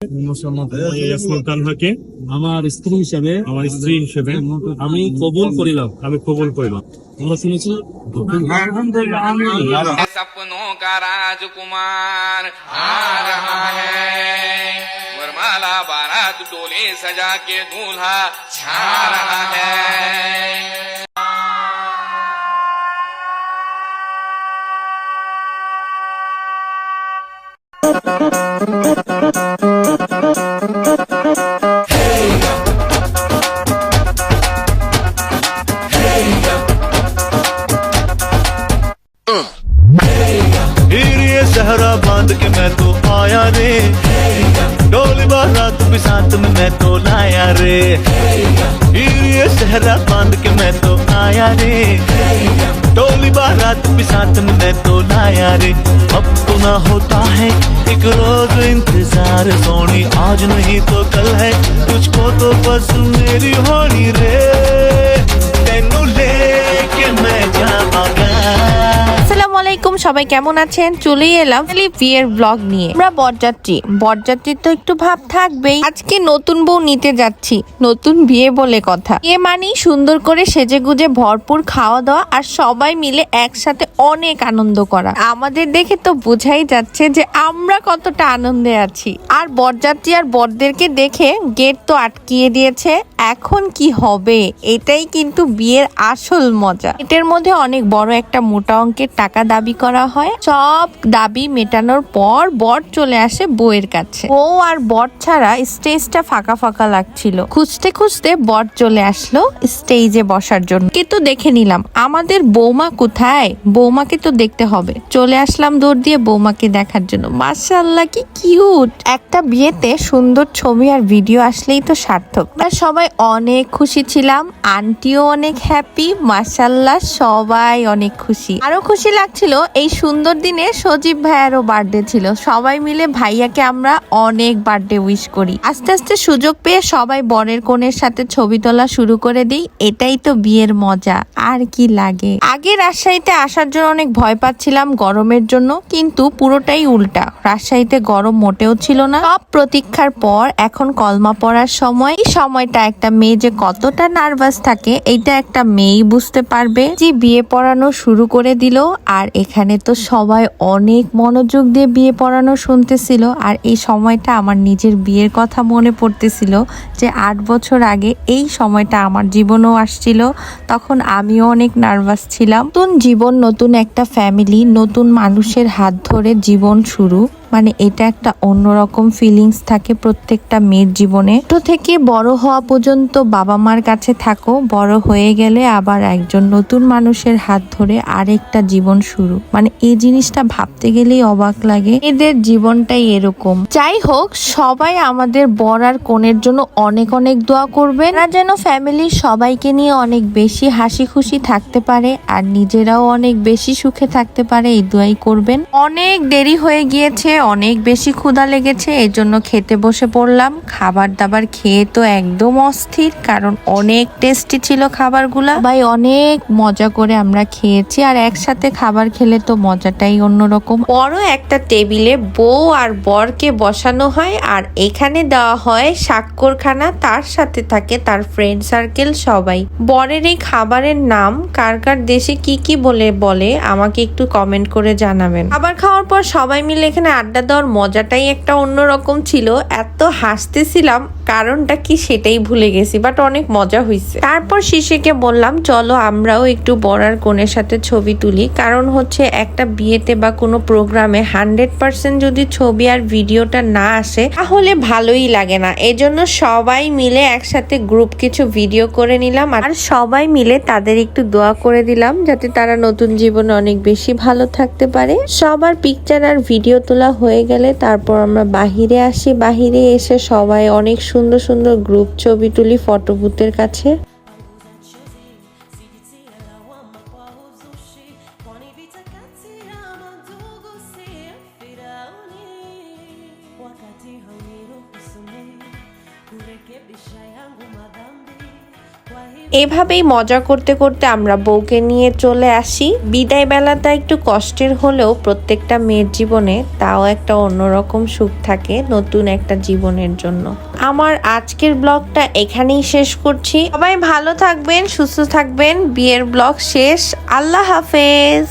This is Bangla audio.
হ্যাঁ, হ্যাঁ, তানহাকে আমার স্ত্রী হিসেবে আমার স্ত্রী হিসেবে আমি কবুল করিলাম আমি কবুল করিলাম তোমরা শুনেছি? সপনো কা রাজকুমার আ রহা হ্যায় বরমালা বারাত ডোলে সজা কে দুলহা ছা রহা হ্যায় ये सहरा बाँध के मैं तो आया रे। डोली बारात भी साथ में मैं तो लाया रे। ये सहरा बाँध के मैं तो आया रे। डोली बारात भी साथ में मैं तो लाया रे। अब तो ना होता है, एक रोज इंतज़ार। सोनी आज नहीं तो कल है, तुझको तो बस मेरी होनी रे। আলাইকুম, সবাই কেমন আছেন? চলেই এলাম বিয়ের ব্লগ নিয়ে। আমরা বরযাত্রী। বরযাত্রীর তো একটু ভাব থাকবেই। আজকে নতুন বউ নিতে যাচ্ছি। নতুন বিয়ে বলে কথা। বিয়ে মানেই সুন্দর করে সেজে গুজে ভরপুর খাওয়া দাওয়া আর সবাই মিলে একসাথে অনেক আনন্দ করা। আমাদের দেখে তো বোঝাই যাচ্ছে যে আমরা কতটা আনন্দে আছি। আর বরযাত্রী আর বরদেরকে দেখে গেট তো আটকিয়ে দিয়েছে। এখন কি হবে? এটাই কিন্তু বিয়ের আসল মজা। এটার মধ্যে অনেক বড় একটা মোটা অঙ্কের টাকা দাবি করা হয়। সব দাবি মেটানোর পর বর চলে আসে বউয়ের কাছে। বউ আর বর ছাড়া স্টেজটা ফাঁকা ফাঁকা লাগছিল। খুঁজতে খুঁজতে বর চলে আসলো স্টেজে বসার জন্য। কিন্তু দেখে নিলাম, আমাদের বৌমা কোথায়? বৌমাকে তো দেখতে হবে। চলে আসলাম দৌড় দিয়ে বৌমাকে দেখার জন্য। মাশাআল্লাহ, কি কিউট! একটা বিয়েতে সুন্দর ছবি আর ভিডিও আসলেই তো সার্থক। আমরা সবাই অনেক খুশি ছিলাম, আন্টিও অনেক হ্যাপি মাশাল্লাহ সবাই অনেক খুশি। আরও খুশি লাগছিল এই সুন্দর দিনে সজীব ভাইয়ারও বার্থডে ছিল। সবাই মিলে ভাইয়াকে আমরা অনেক বার্থডে উইশ করি। আস্তে আস্তে সুযোগ পেয়ে সবাই বরের কোণের সাথে ছবি তোলা শুরু করে দিই। এটাই তো বিয়ের মজা। আর কি লাগে? আগে রাজশাহীতে আসার জন্য অনেক ভয় পাচ্ছিলাম গরমের জন্য, কিন্তু পুরোটাই উল্টা। রাজশাহীতে গরম মোটেও ছিল না। সব প্রতীক্ষার পর এখন কলমা পড়ার সময়। এই সময়টা একটা মেয়ে যে কতটা নার্ভাস থাকে, এইটা একটা মেয়েই বুঝতে পারবে। যে বিয়ে পড়ানো শুরু করে দিল, আর এখানে তো সবাই অনেক মনোযোগ দিয়ে বিয়ে পড়ানো শুনতেছিল, আর এই সময়টা আমার নিজের বিয়ের কথা মনে পড়তেছিল যে আট বছর আগে এই সময়টা আমার জীবনও আসছিল। তখন আমিও অনেক নার্ভাস ছিলাম। নতুন জীবন, নতুন একটা ফ্যামিলি, নতুন মানুষের হাত ধরে জীবন শুরু। মানে এটা একটা অন্যরকম ফিলিংস থাকে প্রত্যেকটা মেয়ের জীবনে। ছোট থেকে বড় হওয়া পর্যন্ত বাবা মার কাছে থাকো, বড় হয়ে গেলে আবার একজন নতুন মানুষের হাত ধরে আরেকটা জীবন শুরু। মানে এই জিনিসটা ভাবতে গেলেই অবাক লাগে এদের জীবনটাই এরকম। যাই হোক সবাই আমাদের বর আর কনের জন্য অনেক অনেক দোয়া করবে। না যেন ফ্যামিলির সবাইকে নিয়ে অনেক বেশি হাসি খুশি থাকতে পারে আর নিজেরাও অনেক বেশি সুখে থাকতে পারে, এই দোয়াই করবেন। অনেক দেরি হয়ে গিয়েছে অনেক বেশি ক্ষুধা লেগেছে এই জন্য খেতে বসে পড়লাম। খাবার দাবার খেয়ে তো একদম অস্থির, কারণ অনেক টেস্টি ছিল খাবারগুলা। ভাই, অনেক মজা করে আমরা খেয়েছি, আর একসাথে খাবার খেলে তো মজাটাই অন্যরকম। বড় একটা টেবিলে বউ আর বরকে বসানো হয়, আর এখানে দেওয়া হয় স্বাক্ষরখানা, তার সাথে থাকে তার ফ্রেন্ড সার্কেল সবাই। বরের এই খাবারের নাম কার কার দেশে কি কি বলে বলে, আমাকে একটু কমেন্ট করে জানাবেন। খাবার খাওয়ার পর সবাই মিলে এখানে আড্ডা দেওয়ার মজাটাই একটা অন্যরকম ছিল। এত হাসতেছিলাম কারণটা কি সেটাই ভুলে গেছি বাট অনেক মজা হয়েছে তারপর শিশিকে বললাম, চলো আমরাও একটু বড়ার কোণের সাথে ছবি তুলি। কারণ হচ্ছে একটা বিয়েতে বা কোনো প্রোগ্রামে হান্ড্রেড পার্সেন্ট যদি ছবি আর ভিডিওটা না আসে, তাহলে ভালোই লাগে না। এজন্য সবাই মিলে একসাথে গ্রুপ কিছু ভিডিও করে নিলাম। আর সবাই মিলে তাদের একটু দোয়া করে দিলাম, যাতে তারা নতুন জীবনে অনেক বেশি ভালো থাকতে পারে। সবার পিকচার আর ভিডিও তোলা হয়ে গেলে তারপর আমরা বাহিরে আসি। বাহিরে এসে সবাই অনেক সুন্দর সুন্দর সুন্দর গ্রুপ ছবি তুলি ফটো বুথের কাছে wakati hauniruhusu mimi kurekebisha yangu madhambi kwa এভাবেই মজা করতে করতে আমরা বউকে নিয়ে চলে আসি। বিদায় বেলাটা একটু কষ্টের হলেও প্রত্যেকটা মেয়ের জীবনে তাও একটা অন্যরকম সুখ থাকে নতুন একটা জীবনের জন্য। আমার আজকের ব্লগটা এখানেই শেষ করছি। সবাই ভালো থাকবেন, সুস্থ থাকবেন। বিয়ের ব্লগ শেষ। আল্লাহ হাফেজ।